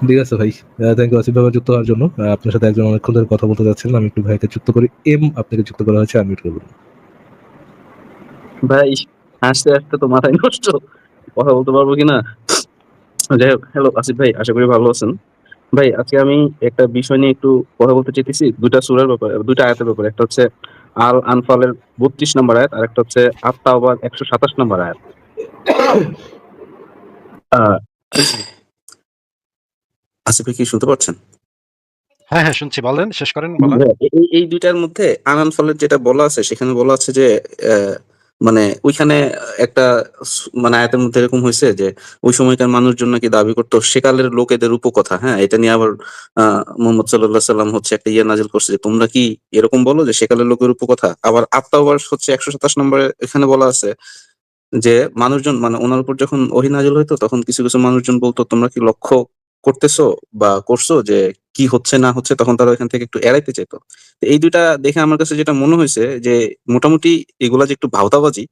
ঠিক আছে ভাই। থ্যাংক ইউ আসিফ ভাই যুক্ত হওয়ার জন্য। আপনার সাথে একজন অনেকক্ষণ ধরে কথা বলতে যাচ্ছিলেন আমি একটু ভাইকে যুক্ত করি। এম আপনাকে যুক্ত করা হয়েছে আমি করব ভাই হাসতে হাসতে তো মাথায় নষ্ট। কথা বলতে পারব কিনা? যাই হোক হ্যালো আসিফ ভাই আশা করি ভালো আছেন। ভাই আজকে আমি একটা বিষয় নিয়ে একটু কথা বলতে চাইতেছি। দুইটা সুরের ব্যাপারে দুইটা আয়াতের ব্যাপারে। একটা হচ্ছে আল আনফালের বত্রিশ নম্বর আয়াত আর একটা হচ্ছে আত্মাওবার একশো সাতাশ নম্বর আয়াত। আসিফ কি শুনতে পাচ্ছেন? হ্যাঁ হ্যাঁ শুনছি। বলেন শেষ করেন বলেন। হ্যাঁ, এই দুইটার মধ্যে আনান ফলের যেটা বলা আছে সেখানে বলা আছে যে মানে ওইখানে একটা মানে আয়াতের মধ্যে এরকম হয়েছে যে ওই সময়কার মানুষজন নাকি দাবি করতো সেকালের লোকেদের উপকথা হ্যাঁ এটা নিয়ে আবার মোহাম্মদ সাল্লাহ সাল্লাম হচ্ছে একটা ইয়ে নাজিল করছে যে তোমরা কি এরকম বলো যে সেকালের লোকের উপকথা? আবার আত্মাবার হচ্ছে একশো সাতাশ নম্বরে এখানে বলা আছে যে মানুষজন মানে ওনার উপর যখন ওহি নাজিল হইতো তখন কিছু কিছু মানুষজন বলতো তোমরা কি লক্ষ্য করতেছো বা করছ যে কি হচ্ছে, না হচ্ছে, তখন তারা এখান থেকে একটু এড়াইতে চাইতো। এই দুইটা দেখে আমার কাছে যেটা মনে হয়েছে যে মোটামুটি এগুলা যে একটু ভাওতাবাজি,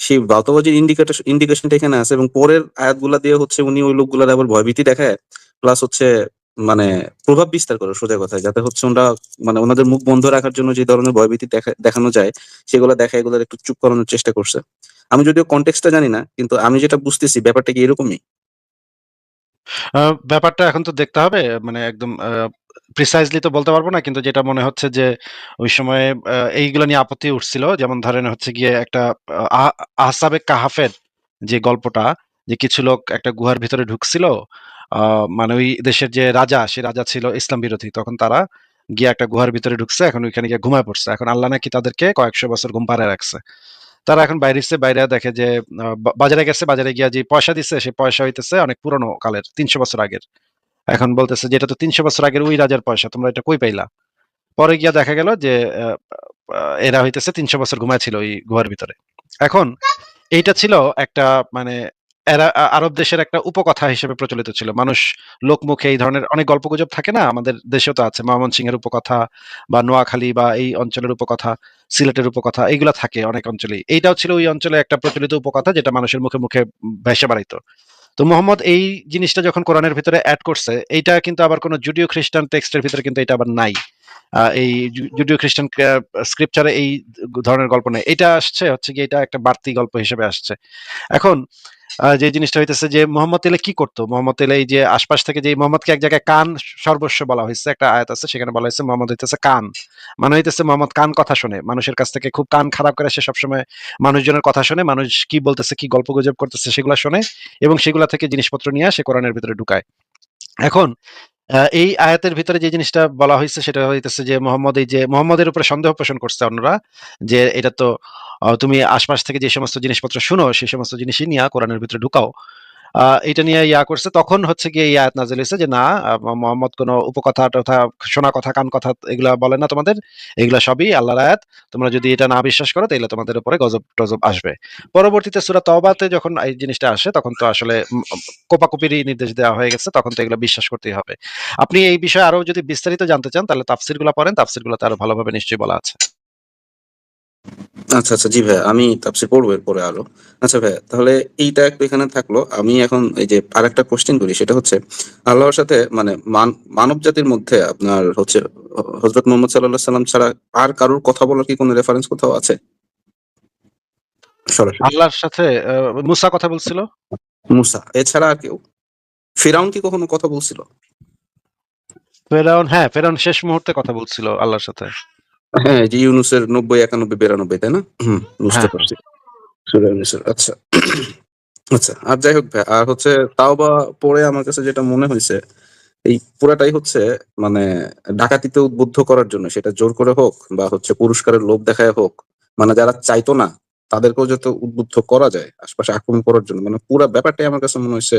সেই ভাওতাবাজির ইন্ডিকেটর ইন্ডিকেশনটা এখানে আছে এবং পরের আয়াতগুলা দিয়ে হচ্ছে উনি ওই লোকগুলার আবার ভয়ভীতি দেখায় প্লাস হচ্ছে মানে প্রভাব বিস্তার করে সোজা কথায়, যাতে হচ্ছে ওনারা মানে ওনাদের মুখ বন্ধ রাখার জন্য যে ধরনের ভয়ভীতি দেখা, দেখানো যায়, সেগুলো দেখা এগুলোর একটু চুপ করানোর চেষ্টা করছে। আমি যদিও কন্টেক্সটটা জানি না, কিন্তু আমি যেটা বুঝতেছি ব্যাপারটা কি এরকমই? ব্যাপারটা এখন তো দেখতে হবে মানে একদম প্রিসাইজলি তো বলতে পারব না কিন্তু যেটা মনে হচ্ছে যে ওই সময় এইগুলো নিয়ে আপত্তি উঠছিল যেমন ধরেন হচ্ছে গিয়ে একটা আহ, আহ- আহসাবে কাহাফের যে গল্পটা যে কিছু লোক একটা গুহার ভিতরে ঢুকছিল মানে ওই দেশের যে রাজা সে রাজা ছিল ইসলাম বিরোধী তখন তারা গিয়ে একটা গুহার ভিতরে ঢুকছে এখন ওইখানে গিয়ে ঘুমায় পড়ছে এখন আল্লাহ নাকি তাদেরকে কয়েকশো বছর ঘুম পাড়ায় রাখছে। তারা এখন বাইরে এসছে বাইরে দেখে যে বাজারে গেছে, বাজারে গিয়া যে পয়সা দিচ্ছে সেই পয়সা হইতেছে অনেক পুরনো কালের, তিনশো বছর আগের। এখন বলতেছে যে, এটা তো তিনশো বছর আগের ওই রাজার পয়সা, তোমরা এটা কই পাইলা? পরে গিয়া দেখা গেল যে এরা হইতেছে তিনশো বছর ঘুমাইছিল ওই গুহার ভিতরে। এখন এইটা ছিল একটা মানে এরা আরব দেশের একটা উপকথা হিসেবে প্রচলিত ছিল। মানুষ লোকমুখে এই ধরনের অনেক গল্পগুজব থাকে না? আমাদের দেশেও তো আছে ময়মনসিংহের উপকথা বা নোয়াখালী বা এই অঞ্চলের উপকথা। সিলেটের উপকথা এইগুলা থাকে অনেক অঞ্চলেই। এইটাও ছিল ওই অঞ্চলে একটা প্রচলিত উপকথা যেটা মানুষের মুখে মুখে ভেসে বাড়াইতো। তো মোহাম্মদ, এই জিনিসটা যখন কোরআনের ভিতরে অ্যাড করছে, এইটা কিন্তু আবার কোনো জুডিও খ্রিস্টান টেক্সটের ভিতরে কিন্তু এটা আবার নাই। এই জুডিও খ্রিস্টান স্ক্রিপচারে এই ধরনের গল্প নেই। এটা আসছে হচ্ছে কি এটা একটা বাড়তি গল্প হিসেবে আসছে। এখন যে জিনিসটা হইতেছে যে মোহাম্মদ তেলে কি করতো? মোহাম্মদ তেলে এই যে আশপাশ থেকে যে মোহাম্মদকে এক জায়গায় কান সর্বস্ব বলা হয়েছে একটা আয়াত আছে, সেখানে বলা হয়েছে মোহাম্মদ হইতেছে কান। মানে হইতেছে মোহাম্মদ কান কথা শুনে। মানুষের কাছ থেকে খুব কান খারাপ করে সে সবসময় মানুষজনের কথা শুনে, মানুষ কি বলতেছে, কি গল্প গুজব করতেছে, সেগুলো শোনে এবং সেগুলা থেকে জিনিসপত্র নিয়ে সে কোরআনের ভিতরে ঢুকায়। এখন এই আয়াতের ভিতরে যে জিনিসটা বলা হয়েছে সেটা হইতেছে যে মোহাম্মদ এই যে, মোহাম্মদের উপরে সন্দেহ পোষণ করছে অন্যরা, যে এটা তো তুমি আশপাশ থেকে যে সমস্ত জিনিসপত্র শুনো সেই সমস্ত জিনিসই নিয়ে কোরআনের ভিতরে ঢুকাও। এটা নিয়ে ইয়া করছে। তখন হচ্ছে গিয়ে এই আয়াত নাজিল হয়েছে যে, না মোহাম্মদ কোনো উপকথা টথা শোনা কথা, কান কথা এগুলা বলে না তোমাদের। এগুলা সবই আল্লাহর আয়াত। তোমরা যদি এটা না বিশ্বাস করো তাহলে তোমাদের উপরে গজব টজব আসবে। পরবর্তীতে সুরা তওবাতে যখন এই জিনিসটা আসে, তখন তো আসলে কোপাকুপিরই নির্দেশ দেওয়া হয়ে গেছে, তখন তো এগুলো বিশ্বাস করতেই হবে। আপনি এই বিষয়ে আরও যদি বিস্তারিত জানতে চান, তাহলে তাফসিরগুলা পড়েন। তাফসির গুলাতে আরও ভালোভাবে নিশ্চয়ই বলা আছে। আচ্ছা আচ্ছা জি ভাই আমি তাপসে পড়ব এরপরে আরও। আচ্ছা ভাই তাহলে এইটা একটু এখানে থাকল। আমি এখন এই যে আরেকটা কোশ্চেন করি সেটা হচ্ছে আল্লাহর সাথে মানে মান- মানব জাতির মধ্যে আপনার হচ্ছে হজরত মোহাম্মদ সাল্লাহ সাল্লাম ছাড়া আর কারোর কথা বলার কি কোনো রেফারেন্স কোথাও আছে? সরাসরি। আল্লাহর সাথে আহ, মুসা কথা বলছিল? মুসা এছাড়া আর কেউ? ফিরাউন কি কখনো কথা বলছিল? ফেরাউন হ্যাঁ ফেরাউন শেষ মুহূর্তে কথা বলছিল আল্লাহর সাথে। হ্যাঁ যে ইউনুসের নব্বই একানব্বই বিরানব্বই তাই না? হুম বুঝতে হ্যাঁ। পারছি। সূরা ইউনুসের আচ্ছা। আচ্ছা আর যাই হোক ভাই আর হচ্ছে তাও বা পরে আমার কাছে যেটা মনে হয়েছে এই পুরাটাই হচ্ছে মানে ডাকাতিতে উদ্বুদ্ধ করার জন্য সেটা জোর করে হোক বা হচ্ছে পুরস্কারের লোভ দেখায় হোক মানে যারা চাইতো না তাদেরকেও যাতে উদ্বুদ্ধ করা যায় আশপাশে আক্রমণ করার জন্য মানে পুরা ব্যাপারটাই আমার কাছে মনে হয়েছে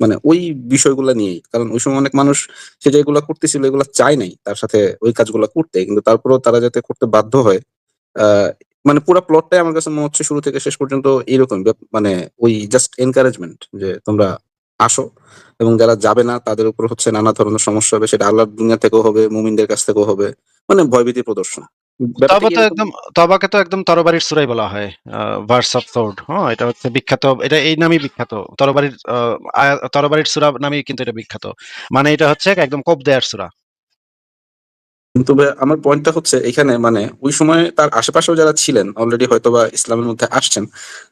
মানে ওই বিষয়গুলো নিয়েই। কারণ ওই সময় অনেক মানুষ সে যেগুলো করতেছিল, এগুলো চায় নাই তার সাথে ওই কাজগুলো করতে। কিন্তু তারপরেও তারা যাতে করতে বাধ্য হয় মানে পুরো প্লটটাই আমার কাছে মনে হচ্ছে শুরু থেকে শেষ পর্যন্ত এরকম মানে ওই জাস্ট এনকারেজমেন্ট যে তোমরা আসো এবং যারা যাবে না, তাদের উপর হচ্ছে নানা ধরনের সমস্যা হবে। সেটা আল্লাহর দুনিয়া থেকেও হবে, মুমিনদের কাছ থেকেও হবে। মানে ভয়ভীতি প্রদর্শন। তবা তো একদম তবাকে তো একদম তরবারির সূরাই বলা হয়। ভার্স অফ সোর্ড হ্যাঁ? এটা হচ্ছে বিখ্যাত এটা এই নামেই বিখ্যাত। তরবারির তরবারির সূরা নামেই কিন্তু এটা বিখ্যাত। মানে এটা হচ্ছে একদম কোপ দেয়ার সূরা। কিন্তু ভাই আমার পয়েন্টটা হচ্ছে এখানে মানে ওই সময় তার আশেপাশেও যারা ছিলেন অলরেডি হয়তোবা ইসলামের মধ্যে আসছেন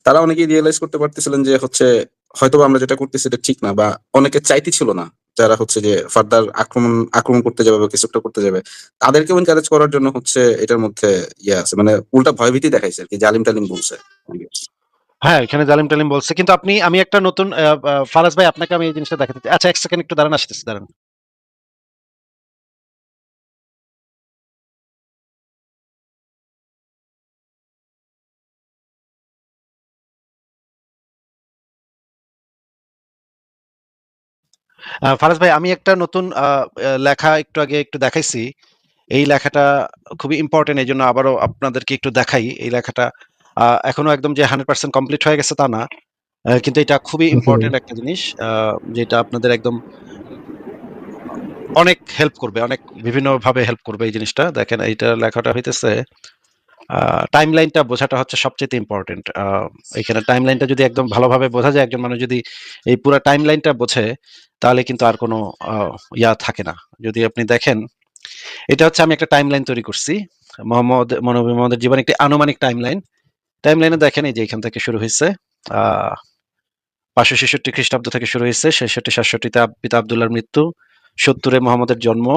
তারা অনেকেই রিয়েলাইজ করতে পারতেছিলেন যে হচ্ছে হয়তোবা আমরা যেটা করতেছি এটা ঠিক না বা অনেকে চাইতে ছিল না যারা হচ্ছে যে ফার্দার আক্রমণ আক্রমণ করতে যাবে বা কিছু একটা করতে যাবে তাদেরকেও এনকারেজ করার জন্য হচ্ছে এটার মধ্যে ইয়ে আছে মানে উল্টা ভয়ভীতি দেখাইছে আর কি জালিম টালিম বলছে হ্যাঁ, এখানে জালিম-টালিম বলছে। কিন্তু আপনি আমি একটা নতুন ফারাজ ভাই আপনাকে আমি এই জিনিসটা দেখাতে। আচ্ছা এক সেকেন্ড একটু দাঁড়ান আসতেছি দাঁড়ান। ফারাজ ভাই আমি একটা নতুন আ আ লেখা একটু আগে একটু দেখাইছি। এই লেখাটা খুবই ইম্পর্টেন্ট এই জন্য আবারও আপনাদেরকে একটু দেখাই। এই লেখাটা আ এখনও একদম যে 100% কমপ্লিট হয়ে গেছে তা না। আ কিন্তু এটা খুবই। ইম্পোর্টেন্ট একটা জিনিস। আ যেটা আপনাদের একদম অনেক হেল্প করবে। অনেক বিভিন্নভাবে হেল্প করবে এই জিনিসটা। দেখেন এইটা লেখাটা হইতেছে আ টাইমলাইনটা বোঝাটা হচ্ছে সবচেয়ে ইম্পর্টেন্ট এখানে টাইমলাইনটা যদি একদম ভালোভাবে বোঝা যায়, একজন মানুষ যদি এই পুরা টাইমলাইনটা বোঝে, তাহলে কিন্তু আর কোনো ইয়া থাকে না। যদি আপনি দেখেন, এটা হচ্ছে আমি একটা টাইম লাইন তৈরি করছি। মোহাম্মদ মহানবী মোহাম্মদের জীবনে একটি আনুমানিক টাইম লাইন টাইমলাইন। টাইমলাইনে দেখেন, এই যে এখান থেকে শুরু হইছে। আ ৫৬৬ খ্রিস্টাব্দ থেকে শুরু হয়েছে ৬৬-৬৭ তে আব, পিতা আব্দুল্লাহর মৃত্যু। ৭০ এ মোহাম্মদের জন্ম।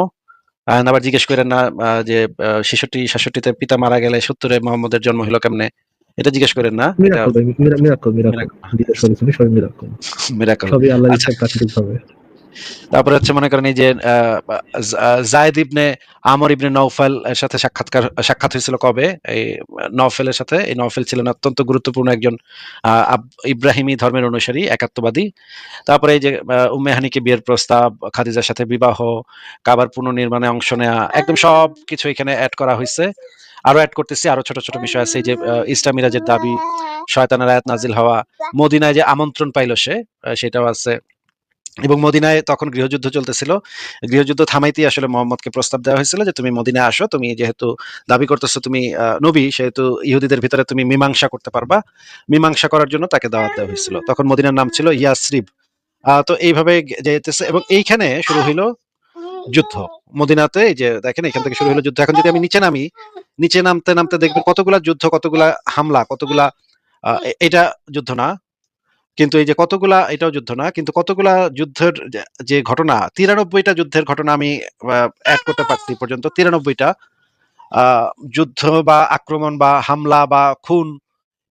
আবার জিজ্ঞেস করেন না যে শিশুটি ৬৬-৬৭ পিতা মারা গেলে সত্তরে মোহাম্মদের জন্ম হলো কেমনে? এটা জিজ্ঞেস করেন না। Miracle miracle miracle. সবই মিরাকল। মিরাকল। সবই তারপরে হচ্ছে মনে করেন এই যে আ বা জা যায়েদ ইবনে আমর ইবনে নওফাল এর সাথে সাক্ষাৎকার সাক্ষাৎ হয়েছিল কবে? এই নওফেলের সাথে। এই নওফেল ছিলেন অত্যন্ত গুরুত্বপূর্ণ একজন ইব্রাহিমী ধর্মের অনুসারী, একাত্মবাদী। তারপরে এই যে আ উম্মে হানিকে বিয়ের প্রস্তাব, খাদিজার সাথে বিবাহ, কাবার পুনর্নির্মাণে অংশ নেয়া, একদম সবকিছু এখানে অ্যাড করা হয়েছে আরও অ্যাড করতেছি। আরও ছোট, ছোট বিষয় আছে যে ইসরা মিরাজের দাবি, শয়তানের আয়াত নাজিল হওয়া, মদিনায় যে আমন্ত্রণ পাইল সে সেটাও আছে। এবং মদিনায় তখন গৃহযুদ্ধ চলতেছিল। গৃহযুদ্ধ থামাইতেই আসলে মোহাম্মদকে প্রস্তাব দেওয়া হয়েছিল যে তুমি মদিনায় আসো। তুমি যেহেতু দাবি করতেছো তুমি নবী সেহেতু ইহুদিদের ভিতরে তুমি মীমাংসা করতে পারবা। মীমাংসা করার জন্য তাকে দাওয়াত দেওয়া হয়েছিল। তখন মদিনার নাম ছিল ইয়াসরিব। তো এইভাবে গে যাইতেছে এবং এইখানে শুরু হইল যুদ্ধ। মদিনাতে এই যে দেখেন এখান থেকে শুরু হইল যুদ্ধ। এখন যদি আমি নিচে নামি, নিচে নামতে, নামতে দেখবেন কতগুলা যুদ্ধ, কতগুলা হামলা, কতগুলা এটা যুদ্ধ না। কিন্তু এই যে কতগুলা এটাও যুদ্ধ না। কিন্তু কতগুলা যুদ্ধের যে ঘটনা তিরানব্বইটা যুদ্ধের ঘটনা আমি এড করতে পারছি পর্যন্ত ৯৩ টা। যুদ্ধ বা আক্রমণ বা হামলা বা খুন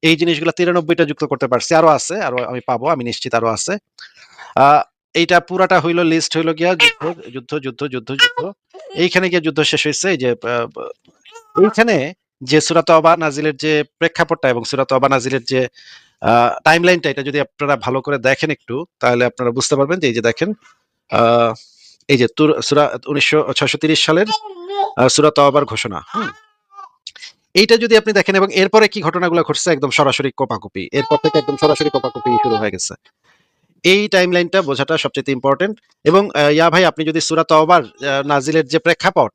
এই জিনিসগুলো তিরানব্বইটা যুক্ত করতে পারছি। আরও আছে। আরও আমি পাবো। আমি নিশ্চিত আরও আছে। এইটা পুরাটা হইল লিস্ট হইল গিয়া যুদ্ধ, যুদ্ধ, যুদ্ধ, যুদ্ধ, যুদ্ধ। এইখানে গিয়ে যুদ্ধ শেষ হয়েছে এই যে এইখানে যে সুরাত তওবা নাজিলের যে প্রেক্ষাপটটা এবং সুরাত তওবা নাজিলের যে টাইমলাইনটা এটা যদি আপনারা ভালো করে দেখেন একটু, তাহলে আপনারা বুঝতে পারবেন যে এই যে দেখেন এই যে তুর, সূরা ১৯৬৩ সালের সূরা তওবার ঘোষণা। এইটা যদি আপনি দেখেন এবং এরপরে কি ঘটনাগুলো ঘটছে একদম সরাসরি কোপাকুপি। এরপর থেকে একদম সরাসরি কোপাকুপি শুরু হয়ে গেছে। এই টাইমলাইনটা বোঝাটা সবচেয়ে ইম্পোর্টেন্ট এবং ইয়া ভাই, আপনি যদি সূরা তওবার নাজিলের যে প্রেক্ষাপট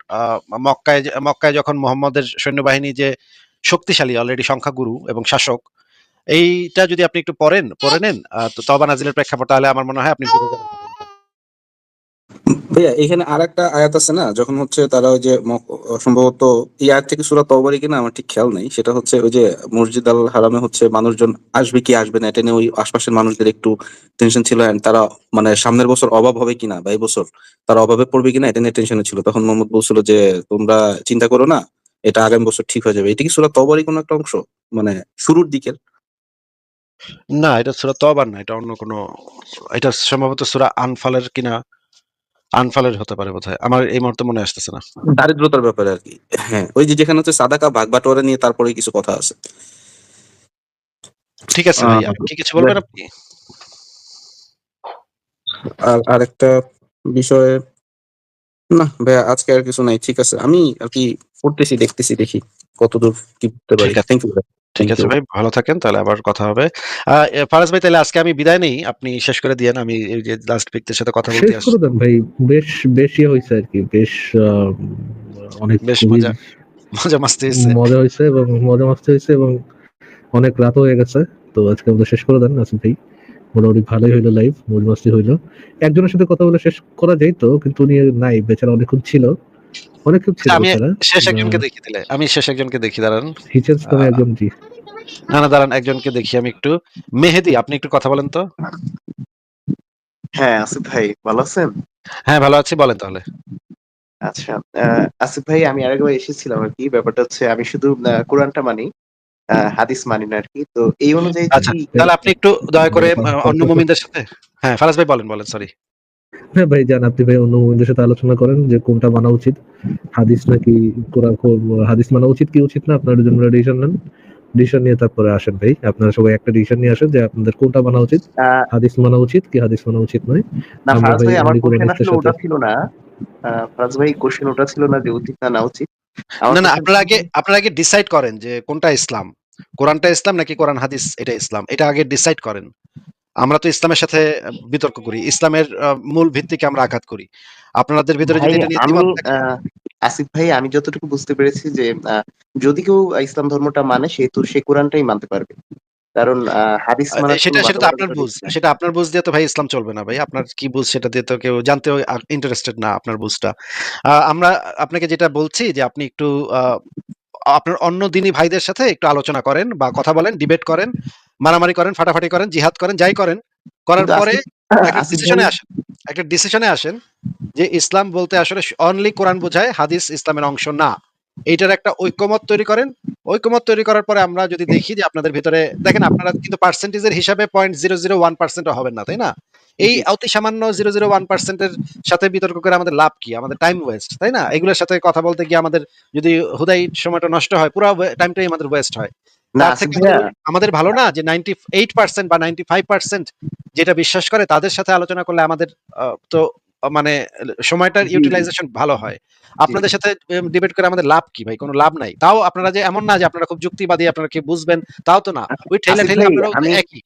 মক্কায় মক্কায় যখন মোহাম্মদের সৈন্যবাহিনী যে শক্তিশালী অলরেডি সংখ্যাগুরু এবং শাসক এইটা যদি আপনি একটু পড়েন, পড়ে নেন তো তওবা নাজিলের প্রেক্ষাপট তাহলে আমার মনে হয় আপনি ভাইয়া এখানে আরেকটা আয়াত আছে না যখন হচ্ছে তারা ওই যে সম্ভবত এই আয়াত থেকে সূরা তওবারই কিনা আমার ঠিক খেয়াল নেই। সেটা হচ্ছে ওই যে মসজিদ আল হারামে হচ্ছে মানুষজন আসবে কি আসবে না এটা নিয়ে ওই আশপাশের মানুষদের একটু টেনশন ছিল অ্যান্ড তারা মানে সামনের বছর অভাব হবে কিনা বা এই বছর তারা অভাবে পড়বে কিনা এটা নিয়ে টেনশনে ছিল। তখন মোহাম্মদ বলছিল যে তোমরা চিন্তা করো না। এটা আগামী বছর ঠিক হয়ে যাবে। এটা কি সুরা তওবারই কোনো একটা অংশ? মানে শুরুর দিকের? না, এটা সূরা তওবার না। এটা অন্য কোনো এটা সম্ভবত সূরা আনফালের কিনা আনফালের হতে পারে বোধহয়। আমার এই মুহূর্তে মনে আসতেছে না। দারিদ্রতার ব্যাপারে আরকি। হ্যাঁ, ওই যে যেখানে হচ্ছে সাদাকা ভাগ বাটোয়ারা নিয়ে তারপরেই কিছু কথা আছে। ঠিক আছে ভাই। আপনি কি কিছু বলবেন আপনি? আর আরেকটা বিষয়ে না ভাইয়া আজকে আর কিছু নাই। ঠিক আছে। আমি আর কি পড়তেছি, দেখতেছি দেখি কতদূর কি করতে পারি। ঠিক আছে। থ্যাংক ইউ ভাই। ঠিক আছে। ভাই। ভালো থাকেন। তাহলে আবার কথা হবে। আ এ ফারাজ ভাই তাহলে আজকে আমি বিদায় নেই। আপনি শেষ করে দিয়েন। আমি এই যে লাস্ট ব্যক্তির সাথে কথা বলতে শেষ আসছি। করে দেন ভাই। বেশ বেশ ইয়ে হইছে আরকি। বেশ আ অনেক বেশ খুবই মজা। মজা মাস্তি হয়েছে মজা হয়েছে এবং মজা মাস্তি হয়েছে এবং অনেক রাত হয়ে গেছে তো আজকে আমাদের শেষ করে দেন আসিফ ভাই মোটামুটি ভালোই হইল লাইভ মজ মাস্তি হইল একজনের সাথে কথা বলে শেষ করা যাইতো কিন্তু উনি নাই বেচারা অনেকক্ষণ ছিল অনেকক্ষণ ছিল আমি শেষ একজনকে দেখি দিলে আমি শেষ একজনকে দেখি দাঁড়ান। হিচেন্স নামে একজন জি। না না দাঁড়ান একজনকে দেখি আমি একটু। মেহেদি আপনি একটু কথা বলেন তো। হ্যাঁ আসিফ ভাই ভালো আছেন? হ্যাঁ ভালো আছি বলেন তাহলে। আচ্ছা আহ, আসিফ ভাই আমি আরেকবার এসেছিলাম আর কি। ব্যাপারটা হচ্ছে আমি শুধু কোরআনটা মানি আহ, হাদিস মানি না আর কি। তো এই অনুযায়ী আচ্ছা তাহলে আপনি একটু দয়া করে অন্য মুমিনদের সাথে। হ্যাঁ ফারাজ ভাই বলেন বলেন সরি হ্যাঁ ভাই জান আপনি ভাই অন্য মুমিনদের সাথে আলোচনা করেন যে কোনটা মানা উচিত। হাদিস নাকি কোরআন হাদিস মানা উচিত কি উচিত না? আপনার জন্য ডিসিশন নেন। ডিসিশন নিয়ে তারপরে আসেন ভাই। আপনারা সবাই একটা ডিসিশন নিয়ে আসেন যে আপনাদের কোনটা মানা উচিত। হাদিস মানা উচিত কি হাদিস মানা উচিত নয়? না ফারাজ ভাই আমার কোশ্চেন আসলে ওটা ছিল না। ফারাজ ভাই কোশ্চেন ওটা ছিল না যে উচিত না না উচিত। না না আপনারা আগে আপনারা আগে ডিসাইড করেন যে কোনটা ইসলাম। কোরআনটা ইসলাম নাকি কোরআন হাদিস এটা ইসলাম। এটা আগে ডিসাইড করেন। আমরা তো ইসলামের সাথে বিতর্ক করি। ইসলামের মূল ভিত্তিকে আমরা আঘাত করি। আপনাদের ভিতরে যদি আসিফ ভাই আমি যতটুকু বুঝতে পেরেছি যে যদি কেউ ইসলাম ধর্মটা মানে সেহেতু সে কোরআনটাই মানতে পারবে। কারণ হাদিস মানা সেটা সেটা আপনার বুঝ সেটা আপনার বুঝ দিয়ে তো ভাই ইসলাম চলবে না ভাই। আপনার কি বুঝ সেটা দিয়ে তো কেউ জানতেও ইন্টারেস্টেড না আপনার বুঝটা। আমরা আপনাকে যেটা বলছি যে আপনি একটু আহ, আপনার অন্য দিনী ভাইদের সাথে একটু আলোচনা করেন বা কথা বলেন ডিবেট করেন। মারামারি করেন ফাটাফাটি করেন জিহাদ করেন যাই করেন করার পরে একটা ডিসিশনে আসেন। একটা ডিসিশনে আসেন যে ইসলাম বলতে আসলে অনলি কোরআন বোঝায় হাদিস ইসলামের অংশ না। এইটার একটা ঐক্যমত তৈরি করেন। ঐক্যমত তৈরি করার পরে আমরা যদি দেখি যে আপনাদের ভিতরে দেখেন আপনারা কিন্তু পার্সেন্টেজের হিসাবে point zero zero one percent হবেন না তাই না? এই অতি সামান্য জিরো জিরো ওয়ান পার্সেন্টের সাথে বিতর্ক করে আমাদের লাভ কি? আমাদের টাইম ওয়েস্ট তাই না? এগুলোর সাথে কথা বলতে গিয়ে আমাদের যদি হুদাই সময়টা নষ্ট হয় পুরো টাইমটাই আমাদের ওয়েস্ট হয়। না ভাইয়া আমাদের- ভালো না যে নাইনটি এইট পার্সেন্ট বা নাইনটি ফাইভ পার্সেন্ট যেটা বিশ্বাস করে তাদের সাথে আলোচনা করলে আমাদের তো মানে সময়টার। ইউটিলাইজেশন ভালো হয়। আপনাদের সাথে ডিবেট করে আমাদের লাভ কি ভাই? কোনো লাভ নাই। তাও আপনারা যে এমন না যে আপনারা খুব যুক্তিবাদী আপনারা কি বুঝবেন তাও তো না। ওই ঠেলে ঠেলে আমি- একই।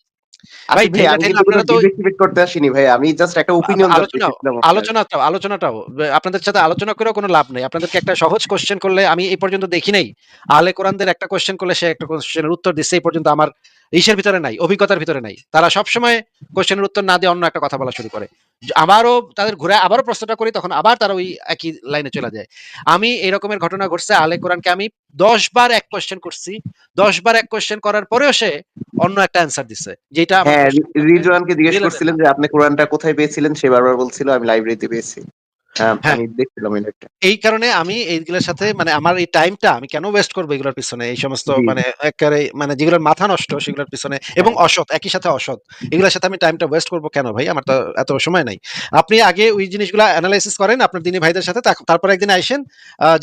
ভাই, আপনারা তো- করতে আসিনি ভাই আমি জাস্ট একটা আলোচনা আলোচনাটাও। আলোচনাটাও আপনাদের সাথে আলোচনা করেও কোনো লাভ নেই। আপনাদেরকে একটা সহজ কোশ্চেন করলে আমি এই পর্যন্ত দেখি নাই। আলে কোরআনদের একটা কোশ্চেন করলে সে একটা কোশ্চেনের উত্তর দিচ্ছে এই পর্যন্ত আমার ইসের ভিতরে নাই অভিজ্ঞতার ভিতরে নাই। তারা সবসময় কোশ্চেনের উত্তর না দিয়ে অন্য একটা কথা বলা শুরু করে। আবারও তাদের ঘুরে আবারও প্রশ্নটা করি তখন আবার তারা ওই একই লাইনে চলে যায়। আমি এরকমের ঘটনা ঘটছে আলে কোরআনকে আমি দশ বার এক কোয়েশ্চেন করছি দশ বার এক কোয়েশ্চেন করার পরেও সে অন্য একটা অ্যান্সার দিছে যেটা হ্যাঁ রিজওয়ানকে জিজ্ঞেস করছিলেন যে আপনি কোরআনটা কোথায় পেয়েছিলেন সে বারবার বলছিল আমি লাইব্রেরিতে পেয়েছি। আমি দেখছিলাম এই কারণে আমি এইগুলোর সাথে মানে আমার এই টাইমটা আমি কেন ওয়েস্ট করব এগুলোর পিছনে? এই সমস্ত মানে একেবারে মানে যেগুলোর মাথা নষ্ট সেগুলোর পিছনে এবং অসৎ একই সাথে অসৎ এগুলোর সাথে আমি টাইমটা ওয়েস্ট করব কেন ভাই? আমার তো এত সময় নাই। আপনি আগে ওই জিনিসগুলো অ্যানালাইসিস করেন আপনার দিনী ভাইদের সাথে তারপর একদিন আইসেন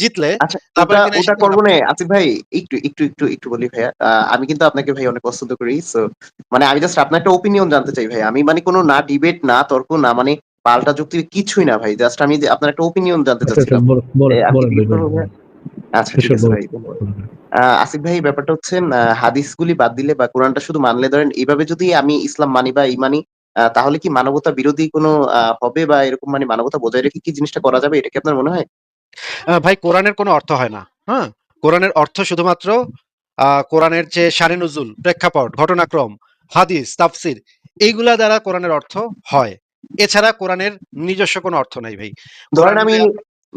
জিতলে আচ্ছা তারপরে ওটা করব না। আসিফ ভাই একটু একটু একটু একটু বলি ভাইয়া। আমি কিন্তু আপনাকে ভাই অনেক পছন্দ করি সো মানে আমি জাস্ট আপনার একটা ওপিনিয়ন জানতে চাই ভাই আমি মানে কোনো না ডিবেট না তর্ক না মানে পাল্টা যুক্তি কিছুই না ভাই জাস্ট আমি আপনার একটা ওপিনিয়ন জানতে আচ্ছা চাচ্ছিলাম। আচ্ছা ঠিক আছে ভাই আসিফ ভাই ব্যাপারটা হচ্ছে হাদিসগুলি বাদ দিলে বা কোরআনটা শুধু মানলে ধরেন এইভাবে যদি আমি ইসলাম মানি বা ইমানি আহ, তাহলে কি মানবতা বিরোধী কোনো আহ, হবে বা এরকম মানে মানবতা বজায় রেখে কি জিনিসটা করা যাবে এটা কি আপনার মনে হয়? ভাই কোরআনের কোনো অর্থ হয় না হ্যাঁ? কোরআনের অর্থ শুধুমাত্র আহ, কোরআনের যে সারে নজুল প্রেক্ষাপট ঘটনাক্রম হাদিস তাফসির এইগুলা দ্বারা কোরআনের অর্থ হয়। এছাড়া কোরআনের নিজস্ব কোনো অর্থ নাই ভাই। ধরেন আমি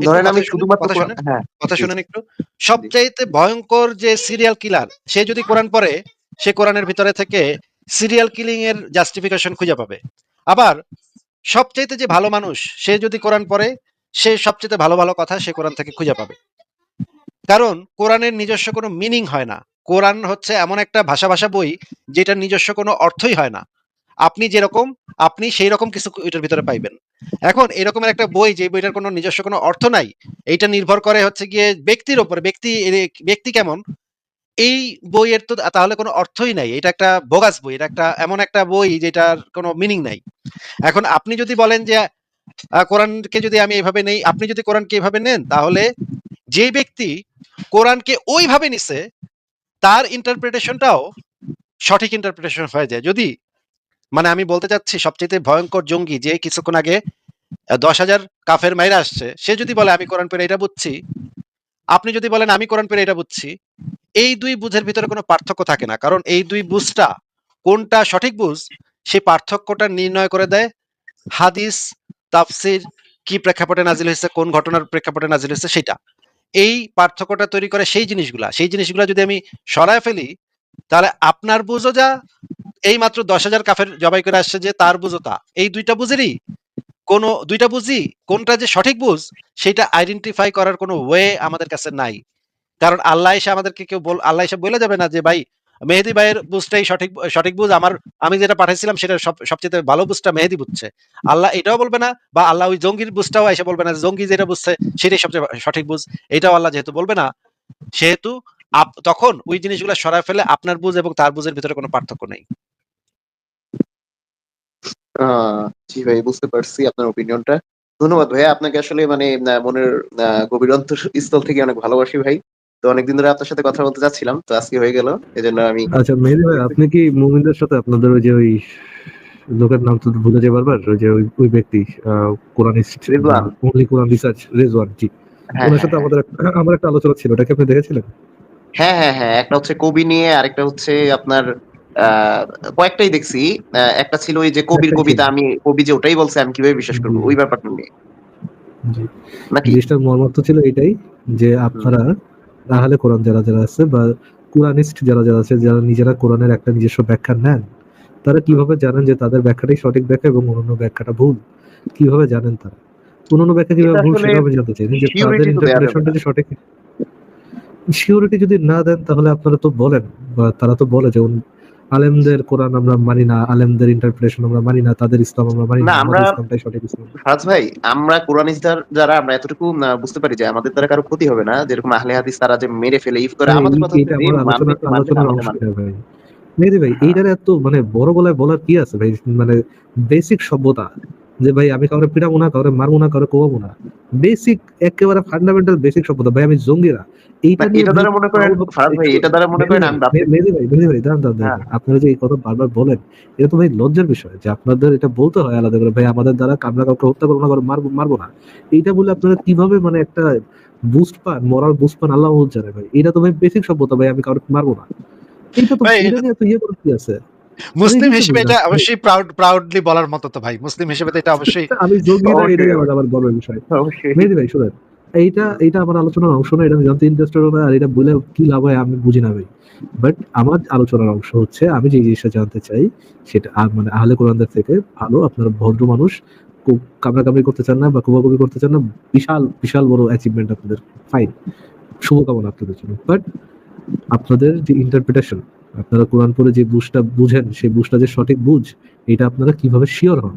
ধরেন আমি শুধুমাত্র কথা শুনেন। হ্যাঁ। কথা শুনেন একটু। সবচাইতে ভয়ঙ্কর যে সিরিয়াল কিলার সে যদি কোরআন পড়ে সে কোরআনের ভিতরে থেকে সিরিয়াল কিলিং এর জাস্টিফিকেশন খুঁজে পাবে। আবার সবচাইতে যে ভালো মানুষ সে যদি কোরআন পড়ে সে সবচেয়ে ভালো ভালো কথা সে কোরআন থেকে খুঁজে পাবে। কারণ কোরআনের নিজস্ব কোনো মিনিং হয় না। কোরআন হচ্ছে এমন একটা ভাষা ভাষা বই যেটার নিজস্ব কোনো অর্থই হয় না। আপনি যেরকম, আপনি সেই রকম কিছু এটার ভিতরে পাইবেন। এখন এরকমের একটা বই, যে বইটার কোনো নিজস্ব কোনো অর্থ নাই, এইটা নির্ভর করে হচ্ছে গিয়ে ব্যক্তির উপরে, ব্যক্তি ব্যক্তি কেমন, এই বইয়ের তো তাহলে কোনো অর্থই নাই। এটা একটা বোগাস বই, এটা একটা এমন একটা বই যেটার কোনো মিনিং নাই। এখন আপনি যদি বলেন যে কোরআনকে যদি আমি এভাবে নেই, আপনি যদি কোরআনকে এভাবে নেন, তাহলে যে ব্যক্তি কোরআনকে ওইভাবে নিছে, তার ইন্টারপ্রিটেশনটাও সঠিক ইন্টারপ্রিটেশন হয়ে যায়। যদি মানে আমি বলতে চাচ্ছি, সবচেয়ে ভয়ঙ্কর জঙ্গি যে কিছুক্ষণ আগে দশ হাজার কাফের মাইরা আসছে, সে যদি বলে, আমি কোরআন পড়ে এটা বুঝছি, আপনি যদি বলেন, আমি কোরআন পড়ে এটা বুঝছি, এই দুই বুঝের ভিতরে কোনো পার্থক্য থাকে না। কারণ এই দুই বুঝটা, কোনটা সঠিক বুঝ, সেই পার্থক্যটা নির্ণয় করে দেয় হাদিস, তাফসির, কি প্রেক্ষাপটে নাজিল হয়েছে, কোন ঘটনার প্রেক্ষাপটে নাজিল হয়েছে, সেটা। এই পার্থক্যটা তৈরি করে সেই জিনিসগুলা সেই জিনিসগুলা যদি আমি সরায় ফেলি, তাহলে আপনার বুঝও যা এই মাত্র দশ হাজার কাফের জবাই করে আসছে যে তার বুঝও তা। এই দুইটা বুঝেরই কোনো, দুইটা বুঝি? কোনটা যে সঠিক বুঝ, সেটা আইডেন্টিফাই করার কোনো ওয়ে আমাদের কাছে নাই। কারণ আল্লাহ এসে আমাদেরকে কেউ বল, আল্লাহ এসে বলে যাবে না যে, ভাই, মেহেদি ভাইয়ের বুঝটাই সঠিক সঠিক বুঝ। আমার, আমি যেটা পাঠাইছিলাম সেটা সব, সবচেয়ে ভালো বুঝটা মেহেদি বুঝছে। আল্লাহ এটাও বলবে না বা আল্লাহ ওই জঙ্গির বুঝটাও এসে বলবে না জঙ্গি যেটা বুঝছে সেটাই সবচেয়ে সঠিক বুঝ। এটাও আল্লাহ যেহেতু বলবে না, সেহেতু তখন ওই জিনিসগুলো সরায় ফেলে আপনার বুঝ এবং তার বুঝের ভিতরে কোনো পার্থক্য নেই। জি ভাই বুঝতে পারছি আপনার ওপিনিয়নটা ধন্যবাদ ভাইয়া আপনাকে আসলে মানে মনের গভীর স্থল থেকে অনেক ভালোবাসি ভাই। তো অনেকদিন ধরে আপনার সাথে কথা বলতে চাচ্ছিলাম তো আজকে হয়ে গেল এজন্য আমি আচ্ছা মেহেদি ভাই আপনি কি মুমিনদের সাথে আপনাদের ওই যে ওই লোকের নাম তো ভুলে যাই বারবার ওই যে ওই ব্যক্তি Quranist Rezwan. Only Quran research Rezwan ji. হ্যাঁ ওনার সাথে আমাদের একটা- আমার একটা আলোচনা ছিল ওটা কি আপনি দেখেছিলেন? হ্যাঁ হ্যাঁ হ্যাঁ একটা হচ্ছে কবি নিয়ে আরেকটা হচ্ছে আপনার কয়েকটাই দেখছি। একটা ছিল ওই যে কবির কবিতা আমি কবি যে ওটাই বলছে আমি কীভাবে বিশ্বাস করব? ওই ব্যাপারটা নিয়ে। নাকি? জিনিসটার মর্মার্থ ছিল এটাই যে আপনারা আহলে কোরআন যারা যারা আছে বা কোরআনিস্ট যারা যারা আছে যারা নিজেরা কোরআনের একটা নিজস্ব ব্যাখ্যা নেন তারা কীভাবে জানেন যে তাদের ব্যাখ্যাটাই সঠিক ব্যাখ্যা এবং অন্য ব্যাখ্যাটা ভুল? কীভাবে জানেন তারা? অন্য ব্যাখ্যা কীভাবে ভুল আমি জানতে চাই যে তাদের ইন্টারপ্রিটেশনটা যে সঠিক সিউরিটি যদি না দেন তাহলে আপনারা তো বলেন বা তারা তো বলে যে আলেমদের কোরআন আমরা মানি না আলেমদের ইন্টারপ্রিটেশন আমরা মানি না তাদের ইসলাম আমরা মানি না, আমরা- ইসলামটাই সঠিক ইসলাম। ভাই আমরা কোরআন কোরআনিস্টার যারা আমরা এতটুকু বুঝতে পারি যে আমাদের দ্বারা কারও ক্ষতি হবে না। যেরকম আহলে হাদিস তারা যে মেরে ফেলে ইফ করে হ্যাঁ, আমাদের কথা ভাই। মেহেদি ভাই এইটার এত মানে বড় গলায় বলার কি আছে ভাই? মানে বেসিক সভ্যতা। যে ভাই আমি কাউরে পিটাবো না কাউরে মারবো না কাউরে কোবাবো না। বেসিক একেবারে ফান্ডামেন্টাল বেসিক সভ্যতা ভাই আমি জঙ্গিরা। এইটা এটা দ্বারা মনে করেন ভাই এটা দ্বারা মনে করেন আমি মেহেদি ভাই মেহেদি ভাই দাঁড়ান দাঁড়ান দাঁড়ান। আপনারা যে এই কথা বারবার বলেন এটা তো ভাই লজ্জার বিষয় যে আপনাদের এটা বলতে হয় আলাদা করে। ভাই আমাদের দ্বারা আমরা কাউকে হত্যা করব না কারও মারবো মারবো না। এইটা বলে আপনারা কীভাবে মানে একটা বুস্ট পান মরার বুস্ট পান আল্লাহ জানে ভাই। এটা তো ভাই বেসিক সভ্যতা ভাই আমি কাউকে মারবো না। এইটা তো এটা নিয়ে তো ইয়ে করার কি আছে? মুসলিম হিসেবে এটা অবশ্যই প্রাউড প্রাউডলি বলার মতো তো ভাই। মুসলিম হিসেবে তো এটা অবশ্যই আমি যোগী না এটাই আমার আবার বড় বিষয়। মেহেদি ভাই শুনেন এইটা এইটা আমার আলোচনার অংশ না এটা আমি জানতে ইন্টারেস্টেড না আর এটা বলে কি লাভ হয় আমি বুঝি না ভাই। বাট আমার আলোচনার অংশ হচ্ছে আমি যে জিনিসটা জানতে চাই সেটা আর- মানে আহলে কোরআনদের থেকে ভালো আপনার ভদ্র মানুষ খুব কামড়াকামড়ি করতে চান না বা কুবাকুবি করতে চান না বিশাল বিশাল বড় অ্যাচিভমেন্ট আপনাদের ফাইন শুভকামনা আপনাদের জন্য। বাট আপনাদের যে ইন্টারপ্রিটেশন আপনারা কোরআন পরে যে বুঝটা বুঝেন, সেই বুঝটা যে সঠিক বুঝ, এটা আপনারা কীভাবে শিওর হন?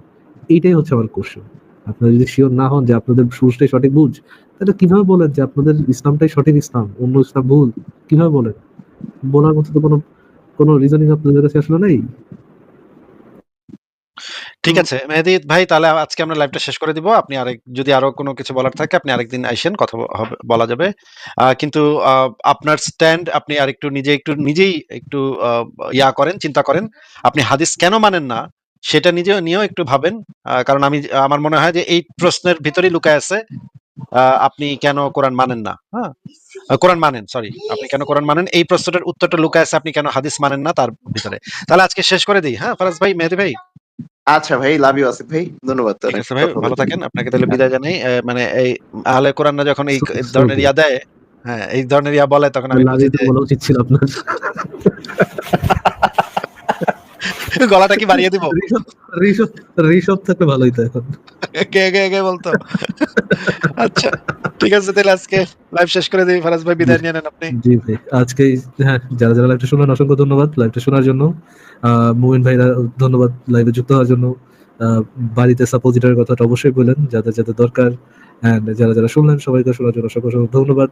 এইটাই হচ্ছে আমার কোশ্চেন আপনারা যদি শিওর না হন যে আপনাদের বুঝটাই সঠিক বুঝ, তাহলে কীভাবে বলেন যে আপনাদের ইসলামটাই সঠিক ইসলাম, অন্য ইসলাম ভুল? কীভাবে বলেন? বলার মতো তো কোনো কোনো রিজনিং আপনাদের কাছে আসলে নেই? ঠিক আছে মেহেদি ভাই তাহলে আজকে আমরা লাইভটা শেষ করে দিব। আপনি আরেক যদি আরও কোনো কিছু বলার থাকে আপনি আরেকদিন আইসেন কথা বলা যাবে। কিন্তু আপনার স্ট্যান্ড আপনি আরেকটু নিজে একটু নিজেই একটু ইয়া করেন চিন্তা করেন। আপনি হাদিস কেন মানেন না সেটা নিজে নিয়েও একটু ভাবেন। আহ, কারণ আমি আমার মনে হয় যে এই প্রশ্নের ভিতরেই লুকায় আছে আহ, আপনি কেন কোরআন মানেন না হ্যাঁ? কোরআন মানেন সরি আপনি কেন কোরআন মানেন? এই প্রশ্নটার উত্তরটা লুকায় আছে আপনি কেন হাদিস মানেন না তার ভিতরে। তাহলে আজকে শেষ করে দিই হ্যাঁ? ফরাজ ভাই মেহেদি ভাই। আচ্ছা ভাই লাভ ইউ আসিফ ভাই। ধন্যবাদ ঠিক আছে ভাই ভালো থাকেন। আপনাকে তাহলে বিদায় জানাই। আহ, মানে এই আহলে কোরআনরা যখন এই ধরনের. ইয়া দেয় হ্যাঁ এই ধরনের ইয়া বলে তখন আমি বুঝি বলা উচিত ছিল আপনার। গলাটা কি বাড়িয়ে দিব? ঋষভ ঋষভ থাকলে ভালোই তো এখন। কে কে কে বলতো? আচ্ছা ঠিক আছে তাহলে আজকে লাইভ শেষ করে দিই। ফারাজ ভাই বিদায় নিয়ে নেন আপনি। জি ভাই আজকে হ্যাঁ যারা যারা লাইভটা শুনলেন অসংখ্য ধন্যবাদ লাইভটা শোনার জন্য। আহ মুমিন ভাইরা ধন্যবাদ লাইভে যুক্ত হওয়ার জন্য। আহ, বাড়িতে সাপোজিটারের কথাটা অবশ্যই বলেন যাদের যাদের দরকার। এন্ড যারা যারা শুনলেন সবাইকে শোনার জন্য অসংখ্য ধন্যবাদ।